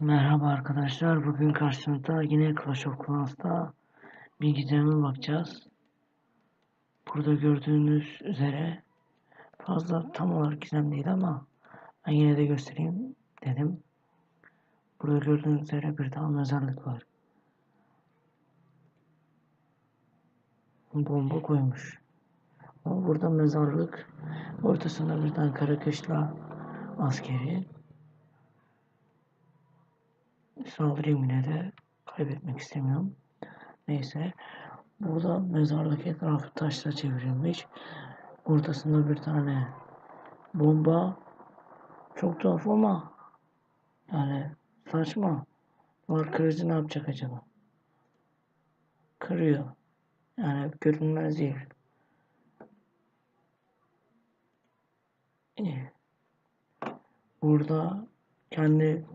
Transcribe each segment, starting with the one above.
Merhaba arkadaşlar. Bugün karşınızda yine Clash of Clans'ta bir gizeme bakacağız. Burada gördüğünüz üzere fazla tam olarak gizem değil ama ben yine de göstereyim dedim. Burada gördüğünüz üzere bir tane mezarlık var. Bomba koymuş. Ama burada mezarlık ortasında bir tane kara kışla askeri. Saldırayım yine de kaybetmek istemiyorum. Neyse. Burada mezarlık etrafı taşla çevrilmiş. Ortasında bir tane bomba. Çok tuhaf ama yani saçma. Var kırıcı ne yapacak acaba? Kırıyor. Yani görünmez değil. Burada kendi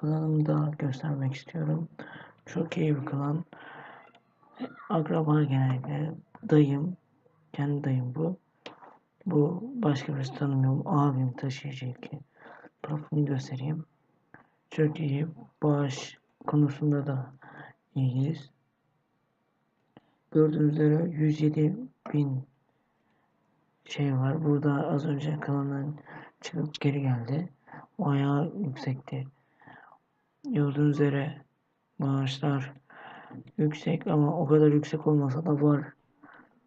klanımı da göstermek istiyorum. Çok iyi bir klan. Akraba genellikle. Dayım. Kendi dayım bu. Bu başka birisi tanımıyorum. Abim taşıyıcı ilki. Profilini göstereyim. Çok iyi. Bağış konusunda da iyiyiz. Gördüğünüz üzere 107 bin şey var. Burada az önce kanalın çıkıp geri geldi. O ayağı yüksekti. Gördüğünüz üzere maaşlar yüksek ama o kadar yüksek olmasa da var.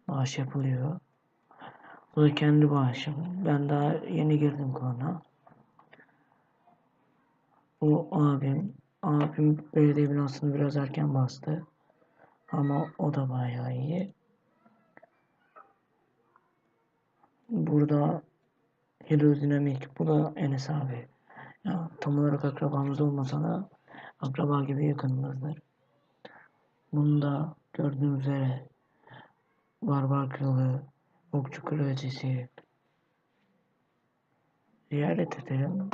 Bağış yapılıyor. Bu da kendi bağışım. Ben daha yeni girdim klana. O abim. Abim belediye binasını biraz erken bastı. Ama o da bayağı iyi. Burada hidrodinamik. Bu da Enes abi. Ya, tam olarak akrabamız olmasa da akraba gibi yakınımızdır. Bunda gördüğünüz üzere Barbar Kralı, Okçu Kraliçesi ziyaret edelim.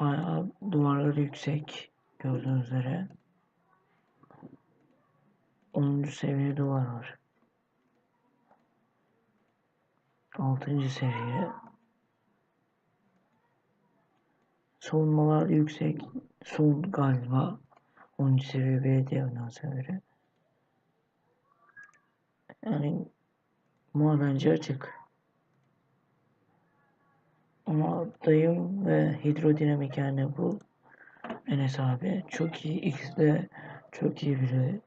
Bayağı duvarları yüksek gördüğünüz üzere. 10. seviye duvar var. 6. seviye. Savunmalar yüksek. Son galiba 10. seviye belediye binasına Yani madenci açık. Ama dayım ve hidrodinamik yani bu Enes abi çok iyi. İkisi de çok iyi biri.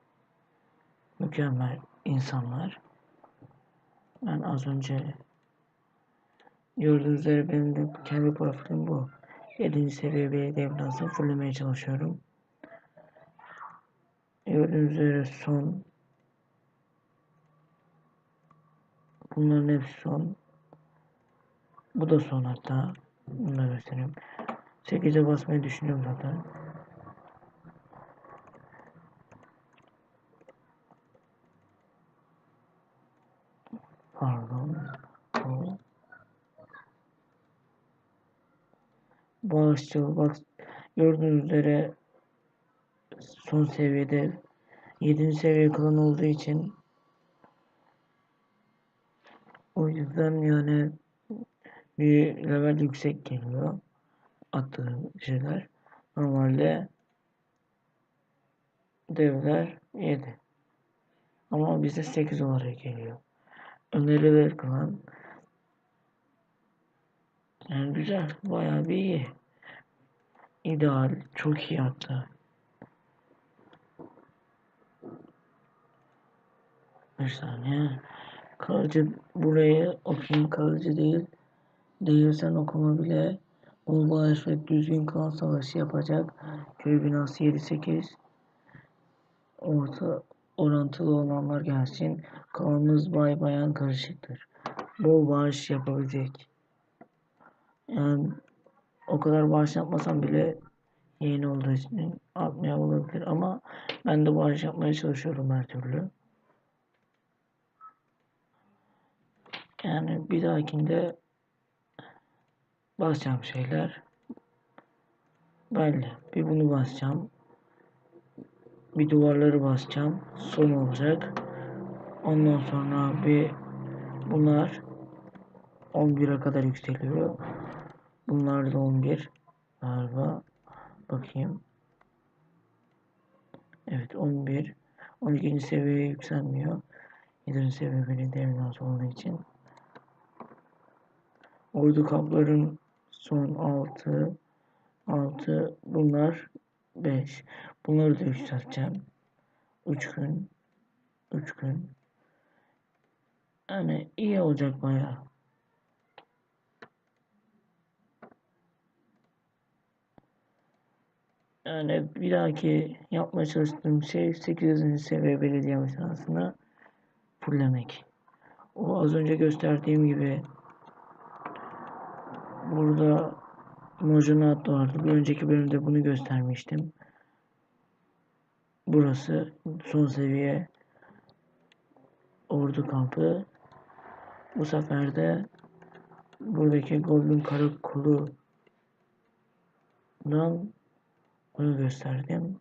Mükemmel insanlar. Ben az önce gördüğünüz üzere benim de kendi profilim bu. 7. seviye belediye binasını fullemeye çalışıyorum. Gördüğünüz üzere son Bunların hepsi son. Bu da son hatta. Bunu da göstereyim. 8'e basmayı düşünüyorum zaten. Pardon. Bu. Bağışçı bak gördüğünüz üzere son seviyede 7. seviye klan olduğu için o yüzden yani bir level yüksek geliyor attığı şeyler. Normalde devler 7. Ama bize 8 olarak geliyor. Öneriler klan yani güzel. Bayağı bir iyi. İdeal. Çok iyi hatta. Bir saniye. Kalıcı burayı okuyayım. Kalıcı değil. Değilsen okuma bile. Bağış ve düzgün klan savaşı yapacak. Köy binası 7-8. Orta orantılı olanlar gelsin. Klanımız bay bayan karışıktır. Bol bağış yapabilecek. O kadar bağış yapmasam bile yeni olduğu için atmaya olabilir ama ben de bağış yapmaya çalışıyorum her türlü. Yani bir dahakinde basacağım şeyler belli. Bir bunu basacağım. Bir duvarları basacağım. Son olacak. Ondan sonra bir bunlar 11'e kadar yükseliyor. Bunlar da 11. galiba. Bakayım. Evet 11. 12. seviyeye yükselmiyor. 7. seviye belediye binası olduğu için. Ordu kapların son 6 6 bunlar 5. Bunları da yükselteceğim. 3 gün 3 gün yani iyi olacak bayağı. Yani bir dahaki yapmaya çalıştığım şey 8. seviye belediye başarısını fullemek. O az önce gösterdiğim gibi burada Mojonat vardı. Bir önceki bölümde bunu göstermiştim. Burası son seviye ordu kampı. Bu sefer de buradaki Golden Karakolu'dan bunu gösterdim.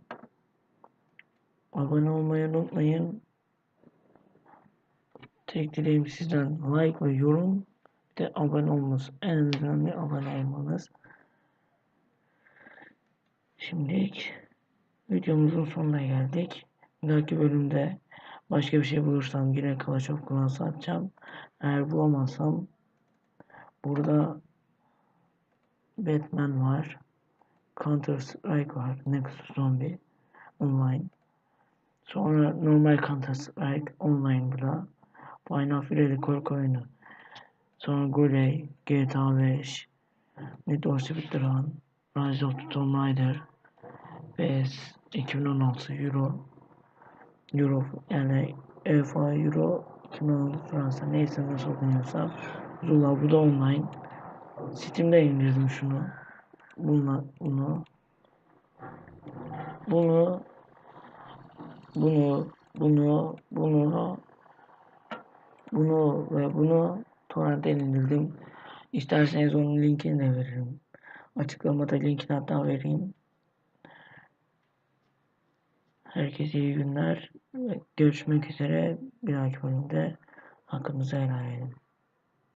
Abone olmayı unutmayın. Tek dileğim sizden like ve yorum bir de abone olmanız. En önemli abone olmanız. Şimdilik videomuzun sonuna geldik. Bir dahaki bölümde başka bir şey bulursam yine Clash of Clans atacağım. Eğer bulamazsam burada Batman var. Counter Strike var. Nexus Zombie online. Sonra normal Counter Strike online burada. Final Fury korku oyunu. Sonra Goley, GTA 5, Need for Speed Run, Rise of the Tomb Raider, PS 2016 Euro, Euro yani UEFA Euro 2016 Fransa neyse nasıl okunuyorsa Zula bu da online. Steam'de indirdim şunu. Bununla, bunu bunu bunu bunu bunu bunu ve bunu torrentten indirdim. İsterseniz onun linkini de veririm. Açıklamada linkini hatta vereyim. Herkese iyi günler. Görüşmek üzere. Bir dahaki bölümde hakkınızı helal edin.